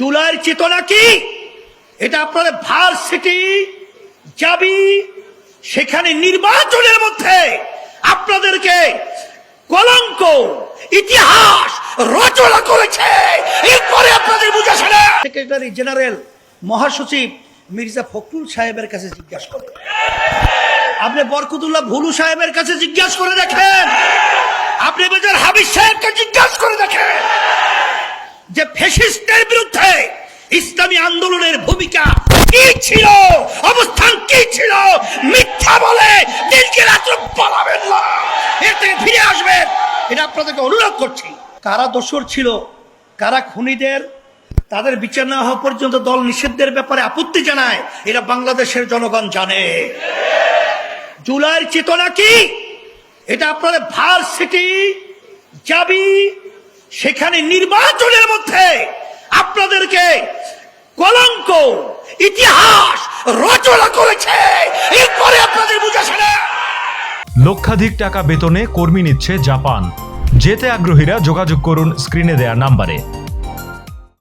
জুলাইয়ের চেতনা কি? এটা আপনাদের ভার্সিটি যাবি সেখানে নির্বাচনের মধ্যে আপনাদেরকে কলঙ্ক, ইতিহাস রচনা করেছে। এরপরে আপনাদের বুঝে শোনা সেক্রেটারি জেনারেল মহাসচিব মির্জা ফখরুল সাহেবের কাছে জিজ্ঞাসা করেন। আপনি বরকতুল্লাহ ভুলু সাহেবের কাছে জিজ্ঞাসা করে দেখেন। আপনি বেজার হাবিজ সাহেবকে জিজ্ঞাসা করে দেখেন যে ফেসিস্টের ইসলামী আন্দোলনের ভূমিকা কি ছিল? অবস্থান কি ছিল? মিথ্যা বলে দিলকে রাত্র পালাবেন না। এর থেকে ফিরে আসবেন। এটা আপনাদেরকে অনুরোধ করছি। কারা দোষর ছিল? কারা খুনিদের? তাদের বিচার না হওয়া পর্যন্ত দল নিষিদ্ধের ব্যাপারে আপত্তি জানায় এটা বাংলাদেশের জনগণ জানে। জুলাইয়ের চেতনা কি? এটা আপনাদের ভার্সিটি যাবি সেখানে নির্বাচনের মধ্যে আপনাদেরকে কলঙ্ক, ইতিহাস রচনা করেছে। এরপরে আপনাদের বুঝেছে না লক্ষাধিক টাকা বেতনে কর্মী নিচ্ছে জাপান। যেতে আগ্রহীরা যোগাযোগ করুন স্ক্রিনে দেয়া নাম্বারে।